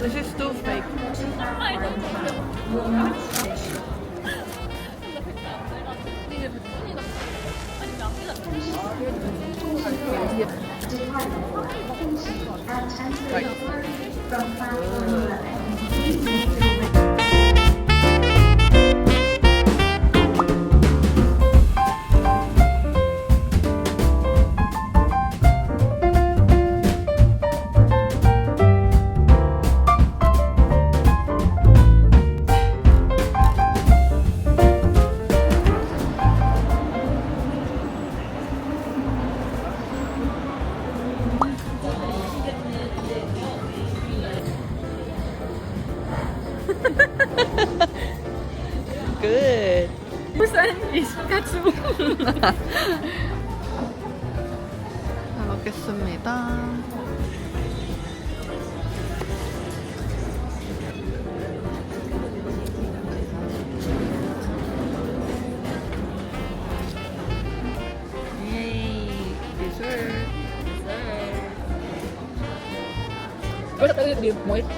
This is toothpaste. I. Right.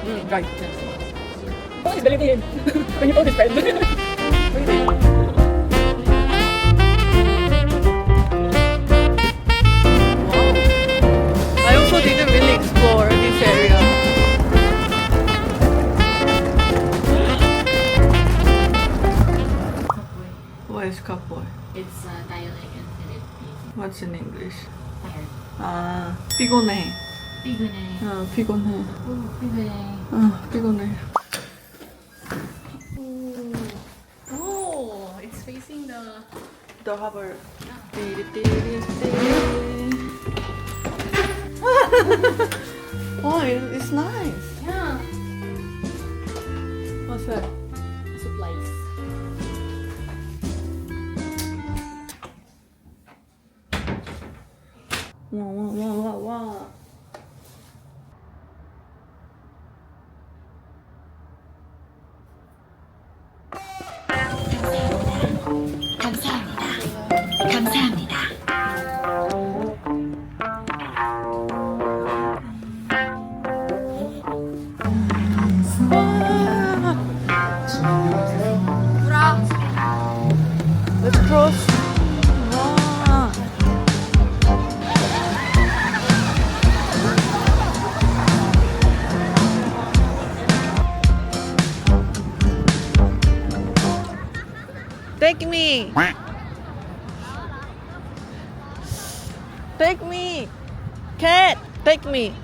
Mm, right. Phone is deleted. When you phone is spelled. 피곤해. 피곤해. 어, 피곤해. 오, 피곤해. 어, 피곤해. Oh, it's facing the. The harbor. oh, it, it's nice. Yeah. What's that? 감사합니다. Take me. Take me. Cat, take me.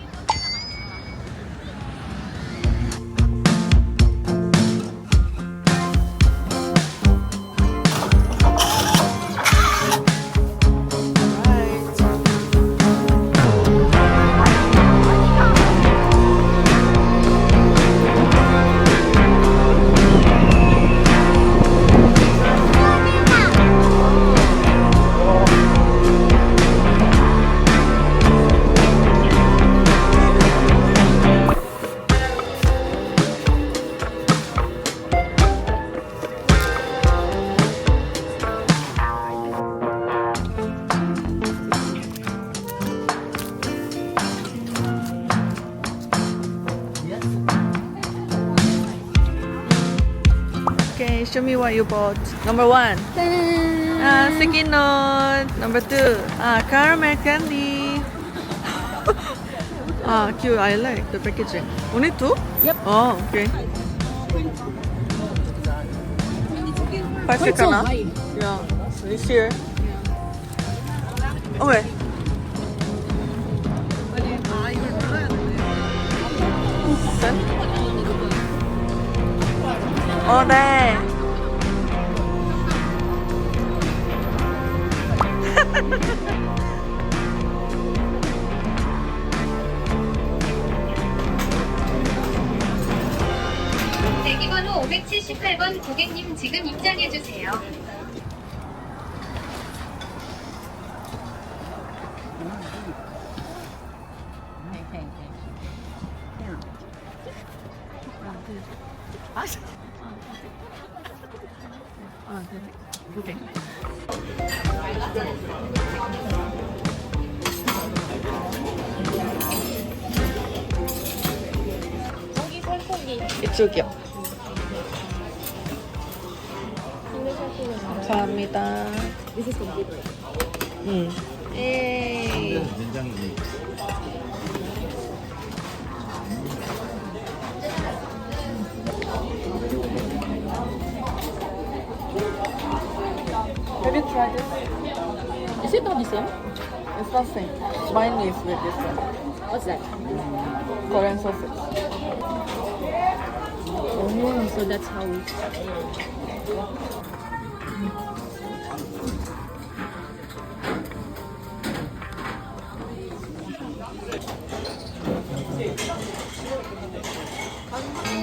Show me what you bought. Number one. Ah, sticky note. Number two. Ah, caramel candy. ah, cute. I like the packaging. Only two? Yep. Oh, okay. Perfect ka na? Yeah. This year. Okay. Saan? Oh, 대기번호 578번 고객님 지금 입장해주세요. 아, 네. 네. 이쪽이요. 감사합니다. 응. 에이. Have you tried this? Is it not the same? It's not the same. Mine is with this one. What's that? Korean sausage. Oh, so that's how it. 여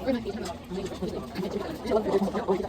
我认为比他们那个时候这个还没有这个感觉而且我也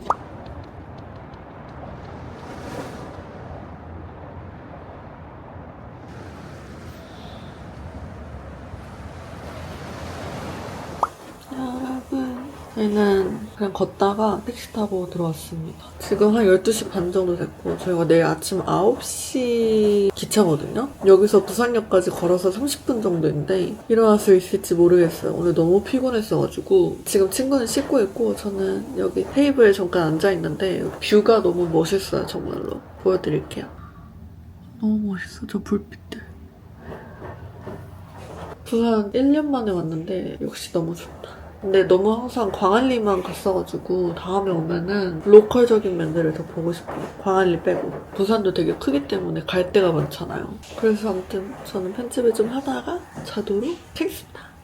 저희는 그냥 걷다가 택시 타고 들어왔습니다. 지금 한 12시 반 정도 됐고 저희가 내일 아침 9시 기차거든요? 여기서 부산역까지 걸어서 30분 정도인데 일어날 수 있을지 모르겠어요. 오늘 너무 피곤했어가지고. 지금 친구는 씻고 있고 저는 여기 테이블에 잠깐 앉아있는데 뷰가 너무 멋있어요 정말로. 보여드릴게요. 너무 멋있어 저 불빛들. 부산 1년 만에 왔는데 역시 너무 좋다. 근데 너무 항상 광안리만 갔어가지고 다음에 오면은 로컬적인 면들을 더 보고 싶어요. 광안리 빼고. 부산도 되게 크기 때문에 갈 데가 많잖아요. 그래서 아무튼 저는 편집을 좀 하다가 자도록 하겠습니다.